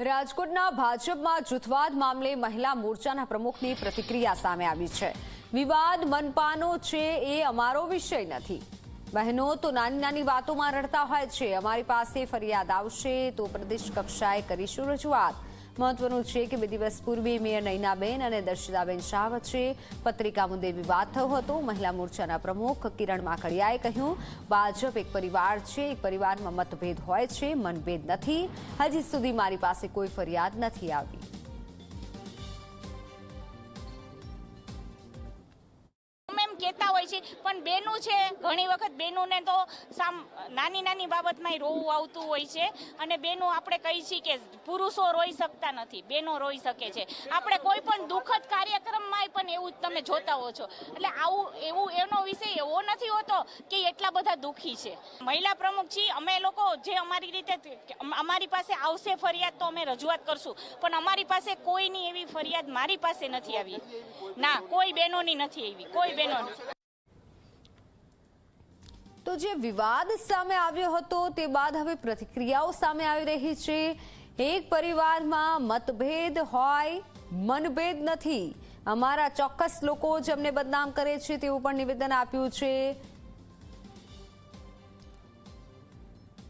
રાજકોટના ભાજપમાં જૂથવાદ મામલે મહિલા મોરચાના પ્રમુખની પ્રતિક્રિયા સામે આવી છે. વિવાદ મનપાનો છે એ અમારો વિષય નથી. બહેનો તો નાની નાની વાતોમાં રડતા હોય છે. અમારી પાસે ફરિયાદ આવશે તો પ્રદેશ કક્ષાએ કરીશું રજૂઆત. મહત્વનું છે કે બે દિવસ પૂર્વે મેયર નૈનાબેન અને દર્શિતાબેન શાહ વચ્ચે પત્રિકા મુદ્દે વિવાદ થયો હતો. મહિલા મોરચાના પ્રમુખ કિરણ માકડિયાએ કહ્યું, ભાજપ એક પરિવાર છે, એક પરિવારમાં મતભેદ હોય છે, મનભેદ નથી. હજી સુધી મારી પાસે કોઈ ફરિયાદ નથી આવી. કહેતા હોય છે. પણ બેનું છે, ઘણી વખત બેનુંને તો સામ, નાની નાની બાબતમાં રોવું આવતું હોય છે. અને બેનું આપણે કહીએ છીએ કે પુરુષો રોઈ શકતા નથી, બેનો રોઈ શકે છે. આપણે કોઈ પણ દુઃખદ કાર્યક્રમમાં પણ એવું જ તમે જોતા હો છો. એટલે આવું, એવું, એનો વિષય એવો નથી હોતો કે એટલા બધા દુઃખી છે. મહિલા પ્રમુખ છીએ અમે લોકો જે અમારી રીતે અમારી પાસે આવશે ફરિયાદ તો અમે રજૂઆત કરશું. પણ અમારી પાસે કોઈની એવી ફરિયાદ મારી પાસે નથી આવી. ના, કોઈ બહેનોની નથી આવી. કોઈ બહેનોની તો જે વિવાદ સામે આવ્યો હતો તે બાદ હવે પ્રતિક્રિયાઓ સામે આવી રહી છે. એક પરિવારમાં મતભેદ હોય મનભેદ નથી. અમારા ચોક્કસ લોકો જ અમને બદનામ કરે છે તેવું પણ નિવેદન આપ્યું છે.